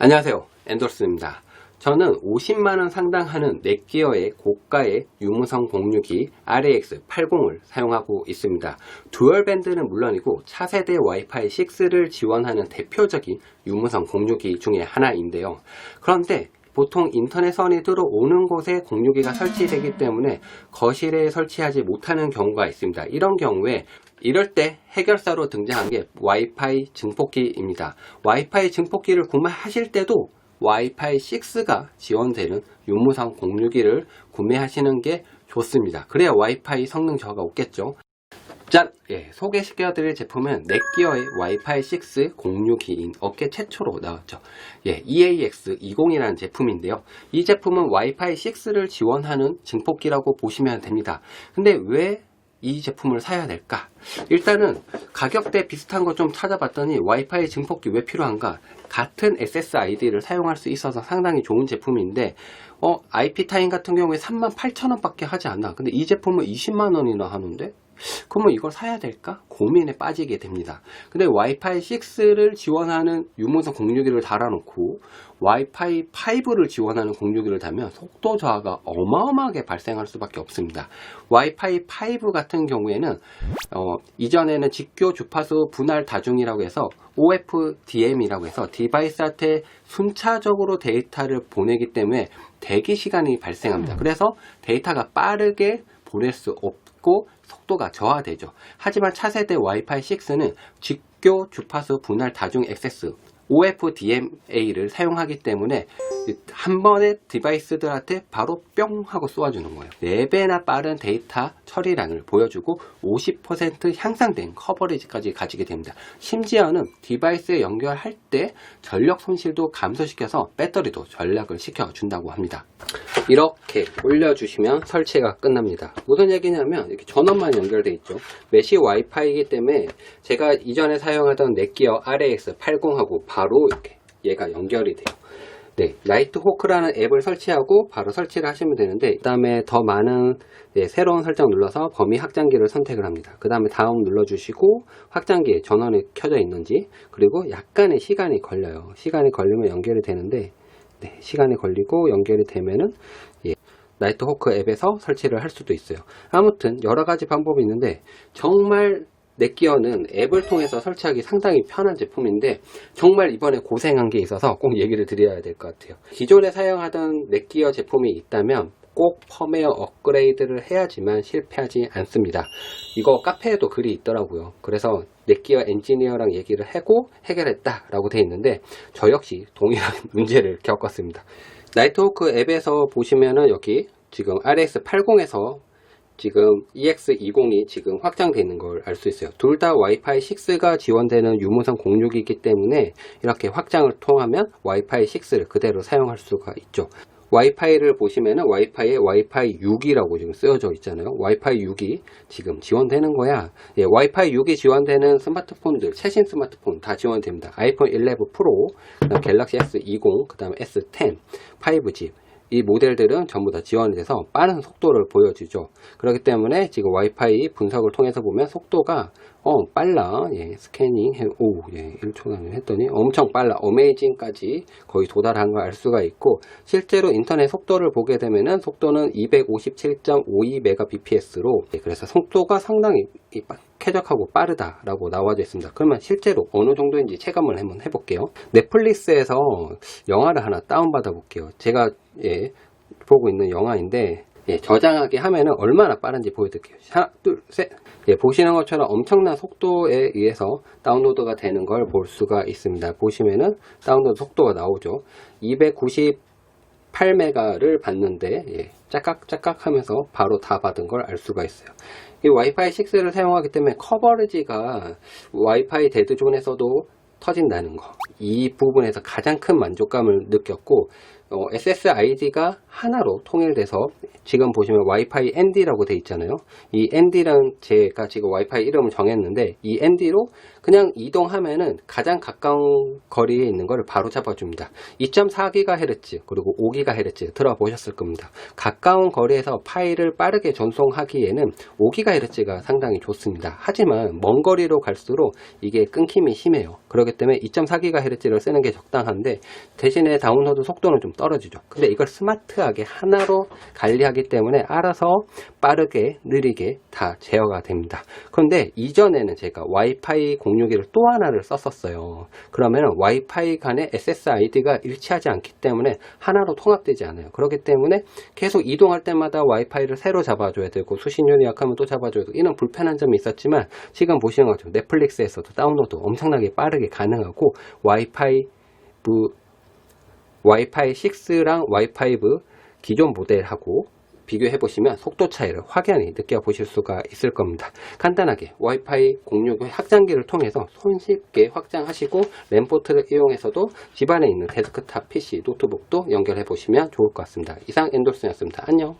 안녕하세요. 엔더스입니다. 저는 50만원 상당하는 넷기어의 고가의 유무선 공유기 RAX80을 사용하고 있습니다. 듀얼밴드는 물론이고 차세대 와이파이 6를 지원하는 대표적인 유무선 공유기 중에 하나인데요. 그런데 보통 인터넷 선이 들어오는 곳에 공유기가 설치되기 때문에 거실에 설치하지 못하는 경우가 있습니다. 이런 경우에 이럴 때 해결사로 등장한 게 와이파이 증폭기입니다. 와이파이 증폭기를 구매하실 때도 와이파이 6가 지원되는 유무선 공유기를 구매하시는 게 좋습니다. 그래야 와이파이 성능 저하가 없겠죠. 짠! 예, 소개시켜드릴 제품은 넷기어의 와이파이 6 공유기인 업계 최초로 나왔죠. 예, EAX20이라는 제품인데요. 이 제품은 와이파이 6를 지원하는 증폭기라고 보시면 됩니다. 근데 왜 이 제품을 사야 될까? 일단은 가격대 비슷한 거 좀 찾아봤더니 와이파이 증폭기 왜 필요한가? 같은 SSID를 사용할 수 있어서 상당히 좋은 제품인데 어, IP타임 같은 경우에 38,000원 밖에 하지 않나. 근데 이 제품은 20만 원이나 하는데 그러면 이걸 사야 될까? 고민에 빠지게 됩니다. 근데 와이파이 6를 지원하는 유무선 공유기를 달아놓고 와이파이 5를 지원하는 공유기를 달면 속도 저하가 어마어마하게 발생할 수밖에 없습니다. 와이파이 5 같은 경우에는 어, 이전에는 직교 주파수 분할 다중이라고 해서 OFDM이라고 해서 디바이스한테 순차적으로 데이터를 보내기 때문에 대기 시간이 발생합니다. 그래서 데이터가 빠르게 보낼 수 없고 속도가 저하되죠. 하지만 차세대 와이파이 6는 직교 주파수 분할 다중 액세스 OFDMA를 사용하기 때문에 한 번에 디바이스들한테 바로 뿅 하고 쏘아주는 거예요. 4배나 빠른 데이터 처리량을 보여주고 50% 향상된 커버리지까지 가지게 됩니다. 심지어는 디바이스에 연결할 때 전력 손실도 감소시켜서 배터리도 전략을 시켜준다고 합니다. 이렇게 올려주시면 설치가 끝납니다. 무슨 얘기냐면 이렇게 전원만 연결되어 있죠. 메시 와이파이이기 때문에 제가 이전에 사용하던 넷기어 RAX80하고 바로 이렇게 얘가 연결이 돼요. 네, 나이트 호크라는 앱을 설치하고 바로 설치를 하시면 되는데 그 다음에 더 많은 네, 새로운 설정 눌러서 범위 확장기를 선택을 합니다. 그 다음에 다음 눌러주시고 확장기에 전원이 켜져 있는지 그리고 약간의 시간이 걸려요. 시간이 걸리면 연결이 되는데 네, 시간이 걸리고 연결이 되면은 예, 나이트 호크 앱에서 설치를 할 수도 있어요. 아무튼 여러 가지 방법이 있는데 정말 넷기어는 앱을 통해서 설치하기 상당히 편한 제품인데 정말 이번에 고생한 게 있어서 꼭 얘기를 드려야 될 것 같아요. 기존에 사용하던 넷기어 제품이 있다면 꼭 펌웨어 업그레이드를 해야지만 실패하지 않습니다. 이거 카페에도 글이 있더라고요. 그래서 넷기어 엔지니어랑 얘기를 하고 해결했다라고 돼 있는데 저 역시 동일한 문제를 겪었습니다. 나이트호크 앱에서 보시면은 여기 지금 RX80에서 지금 EX20이 지금 확장되어 있는 걸 알 수 있어요. 둘 다 와이파이 6가 지원되는 유무선 공유기이기 때문에 이렇게 확장을 통하면 와이파이 6를 그대로 사용할 수가 있죠. 와이파이를 보시면은 와이파이에 와이파이 6이라고 지금 쓰여져 있잖아요. 와이파이 6이 지금 지원되는 거야. 예, 와이파이 6이 지원되는 스마트폰들, 최신 스마트폰 다 지원됩니다. 아이폰 11 프로, 갤럭시 S20, 그 다음 S10, 5G. 이 모델들은 전부 다 지원이 돼서 빠른 속도를 보여주죠. 그렇기 때문에 지금 와이파이 분석을 통해서 보면 속도가 어 빨라 예, 스캐닝 해, 오 예, 1초 단위 했더니 엄청 빨라 어메이징까지 거의 도달한 걸 알 수가 있고 실제로 인터넷 속도를 보게 되면은 속도는 257.52mbps로 예, 그래서 속도가 상당히 이 빠- 쾌적하고 빠르다라고 나와져 있습니다. 그러면 실제로 어느 정도인지 체감을 한번 해볼게요. 넷플릭스에서 영화를 하나 다운받아 볼게요. 제가 예, 보고 있는 영화인데 예, 저장하게 하면은 얼마나 빠른지 보여드릴게요. 하나, 둘, 셋. 예, 보시는 것처럼 엄청난 속도에 의해서 다운로드가 되는 걸 볼 수가 있습니다. 보시면은 다운로드 속도가 나오죠. 298메가를 받는데 예, 짝깍짝깍 하면서 바로 다 받은 걸 알 수가 있어요. 이 와이파이 6를 사용하기 때문에 커버리지가 와이파이 데드존에서도 터진다는 거. 이 부분에서 가장 큰 만족감을 느꼈고 SSID가 하나로 통일돼서 지금 보시면 와이파이 ND라고 돼 있잖아요. 이 ND랑 제가 지금 와이파이 이름을 정했는데 이 ND로 그냥 이동하면은 가장 가까운 거리에 있는 거를 바로 잡아줍니다. 2.4GHz 그리고 5GHz 들어보셨을 겁니다. 가까운 거리에서 파일을 빠르게 전송하기에는 5GHz가 상당히 좋습니다. 하지만 먼 거리로 갈수록 이게 끊김이 심해요. 그렇기 때문에 2.4GHz를 쓰는 게 적당한데 대신에 다운로드 속도는 좀 떨어지죠. 근데 이걸 스마트하게 하나로 관리하기 때문에 알아서 빠르게 느리게 다 제어가 됩니다. 그런데 이전에는 제가 와이파이 공유기를 또 하나를 썼었어요. 그러면 와이파이 간의 SSID가 일치하지 않기 때문에 하나로 통합되지 않아요. 그렇기 때문에 계속 이동할 때마다 와이파이를 새로 잡아줘야 되고 수신율이 약하면 또 잡아줘야 되고 이런 불편한 점이 있었지만 지금 보시는 것처럼 넷플릭스에서도 다운로드 엄청나게 빠르게 가능하고 와이파이 부 와이파이 6랑 와이파이 브 기존 모델하고 비교해 보시면 속도 차이를 확연히 느껴보실 수가 있을 겁니다. 간단하게 와이파이 공유기 확장기를 통해서 손쉽게 확장하시고 램포트를 이용해서도 집안에 있는 데스크탑 PC, 노트북도 연결해 보시면 좋을 것 같습니다. 이상 엔돌슨이었습니다. 안녕.